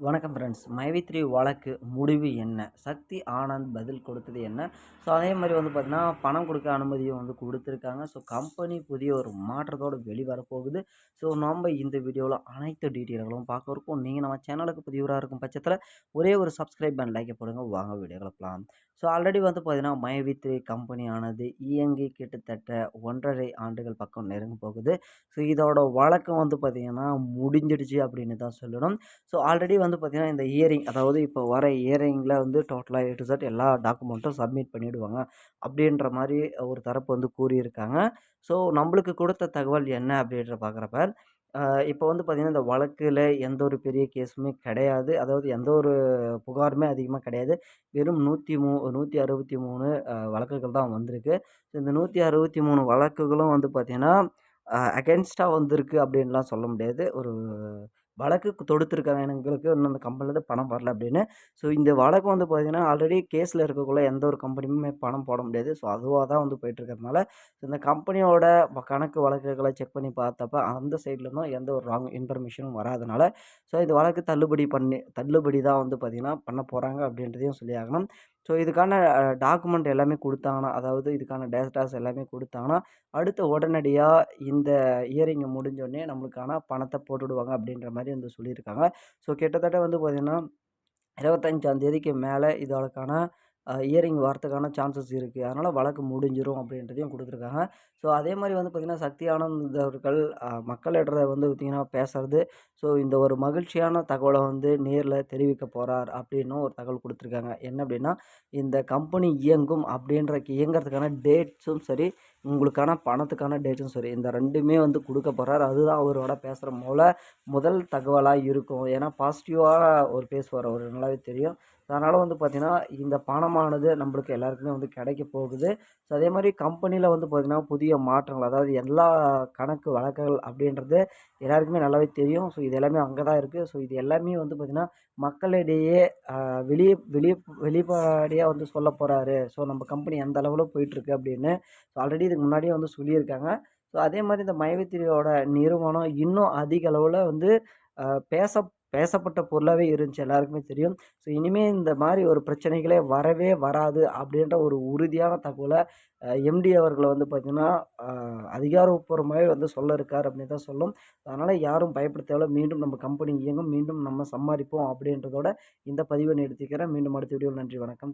வணக்கம் ஃப்ரெண்ட்ஸ் மைவி த்ரீ வழக்கு முடிவு என்ன? சக்தி ஆனந்த் பதில் கொடுத்தது என்ன? ஸோ அதே மாதிரி வந்து பார்த்திங்கன்னா பணம் கொடுக்க அனுமதியும் வந்து கொடுத்துருக்காங்க. ஸோ கம்பெனி புதிய ஒரு மாற்றத்தோடு வெளிவரப்போகுது. ஸோ நம்ம இந்த வீடியோவில் அனைத்து டீட்டெயில்களும் பார்க்க இருக்கும். நீங்கள் நம்ம சேனலுக்கு புதியவராக இருக்கும் பட்சத்தில் ஒரே ஒரு சப்ஸ்கிரைப் அண்ட் லைக்கை போடுங்க. வாங்க வீடியோ கிளப்பலாம் ஸோ ஆல்ரெடி வந்து பார்த்திங்கன்னா மைவி த்ரீ கம்பெனியானது இயங்கி கிட்டத்தட்ட ஒன்றரை ஆண்டுகள் பக்கம் நெருங்க போகுது. ஸோ இதோட வழக்கம் வந்து பார்த்திங்கன்னா முடிஞ்சிடுச்சு அப்படின்னு தான் சொல்லணும். ஸோ ஆல்ரெடி வந்து பார்த்திங்கன்னா இந்த இயரிங் அதாவது இப்போ வர இயரிங்கில் வந்து டோட்டலாக எட்டு செட் எல்லா டாக்குமெண்ட்டும் சப்மிட் பண்ணிவிடுவாங்க அப்படின்ற மாதிரி ஒரு தரப்பு வந்து கூறியிருக்காங்க. ஸோ நம்மளுக்கு கொடுத்த தகவல் என்ன அப்படின்ற பார்க்குறப்ப இப்போ வந்து பார்த்திங்கன்னா இந்த வழக்கில் எந்த ஒரு பெரிய கேஸுமே கிடையாது. அதாவது எந்த ஒரு புகாருமே அதிகமாக கிடையாது. வெறும் நூற்றி மூ நூற்றி அறுபத்தி மூணு வழக்குகள் தான் வந்திருக்கு. ஸோ இந்த நூற்றி அறுபத்தி மூணு வழக்குகளும் வந்து பார்த்திங்கன்னா அகென்ஸ்டாக வந்திருக்கு அப்படின்லாம் சொல்ல முடியாது. ஒரு வழக்கு தொடுத்துருக்காங்க எங்களுக்கு இன்னும் அந்த கம்பெனிலேருந்து பணம் வரல அப்படின்னு. ஸோ இந்த வழக்கு வந்து பார்த்திங்கன்னா ஆல்ரெடி கேஸில் இருக்கக்குள்ள எந்த ஒரு கம்பெனியுமே பணம் போட முடியாது. ஸோ அதுவாக தான் வந்து போயிட்டுருக்கறதுனால இந்த கம்பெனியோட கணக்கு வழக்குகளை செக் பண்ணி பார்த்தப்ப அந்த சைட்லேருந்தும் எந்த ஒரு ராங் இன்ஃபர்மேஷனும் வராதனால ஸோ இந்த வழக்கு தள்ளுபடி பண்ணி தள்ளுபடி தான் வந்து பார்த்திங்கன்னா பண்ண போகிறாங்க அப்படின்றதையும் சொல்லி ஆகணும். ஸோ இதுக்கான டாக்குமெண்ட் எல்லாமே கொடுத்தாங்கன்னா அதாவது இதுக்கான டேட்டாஸ் எல்லாமே கொடுத்தாங்கன்னா அடுத்த உடனடியாக இந்த இயரிங்கை முடிஞ்சோடனே நம்மளுக்கான பணத்தை போட்டுவிடுவாங்க அப்படின்ற மாதிரி வந்து சொல்லியிருக்காங்க. ஸோ கிட்டத்தட்ட வந்து பார்த்திங்கன்னா இருபத்தஞ்சாந்தேதிக்கு மேலே இதோடக்கான இயரிங் வரத்துக்கான சான்சஸ் இருக்குது அதனால் வழக்கு முடிஞ்சிடும் அப்படின்றதையும் கொடுத்துருக்காங்க. ஸோ அதே மாதிரி வந்து பார்த்திங்கன்னா சக்தி ஆனந்த் அவர்கள் மக்களிட வந்து பார்த்திங்கன்னா பேசுகிறது ஸோ இந்த ஒரு மகிழ்ச்சியான தகவலை வந்து நேரில் தெரிவிக்க போகிறார் அப்படின்னும் ஒரு தகவல் கொடுத்துருக்காங்க. என்ன அப்படின்னா இந்த கம்பெனி இயங்கும் அப்படின்ற இயங்கிறதுக்கான டேட்ஸும் சரி உங்களுக்கான பணத்துக்கான டேட்டும் சரி இந்த ரெண்டுமே வந்து கொடுக்க போகிறார் அதுதான் அவரோட பேசுகிற மூல முதல் தகவலாக இருக்கும். ஏன்னா பாசிட்டிவாக ஒரு பேசுவார் அவர் நல்லாவே தெரியும். அதனால் வந்து பார்த்திங்கன்னா இந்த பணமானது நம்மளுக்கு எல்லாருக்குமே வந்து கிடைக்க போகுது. ஸோ அதே மாதிரி கம்பெனியில் வந்து பார்த்திங்கன்னா புதிய மாற்றங்கள் அதாவது எல்லா கணக்கு வழக்குகள் அப்படின்றது எல்லாருக்குமே நல்லாவே தெரியும். ஸோ இது எல்லாமே அங்கே தான் இருக்குது ஸோ இது எல்லாமே வந்து பார்த்திங்கன்னா மக்களிடையே வெளியே வெளியே வெளிப்பாடியாக வந்து சொல்ல போகிறாரு ஸோ நம்ம கம்பெனி எந்த அளவில் போயிட்டுருக்கு அப்படின்னு. ஸோ ஆல்ரெடி இதுக்கு முன்னாடியே வந்து சொல்லியிருக்காங்க. ஸோ அதே மாதிரி இந்த மயவித்திரியோட நிறுவனம் இன்னும் அதிக அளவில் வந்து பேச பேசப்பட்ட பொருளாகவே இருந்துச்சு. எல்லாருக்குமே தெரியும். ஸோ இனிமேல் இந்த மாதிரி ஒரு பிரச்சனைகளே வரவே வராது அப்படின்ற ஒரு உறுதியான தகவலை எம்டி அவர்களை வந்து பார்த்திங்கன்னா அதிகாரப்பூர்வமாகவே வந்து சொல்ல இருக்கார் அப்படின்னு தான் சொல்லும். அதனால் யாரும் பயப்பட தேவை மீண்டும் நம்ம கம்பெனி இயங்கும் மீண்டும் நம்ம சம்பாதிப்போம் அப்படின்றதோட இந்த பதிவை நிறுத்திக்கிறேன் மீண்டும் அடுத்த வீடியோ நன்றி வணக்கம்.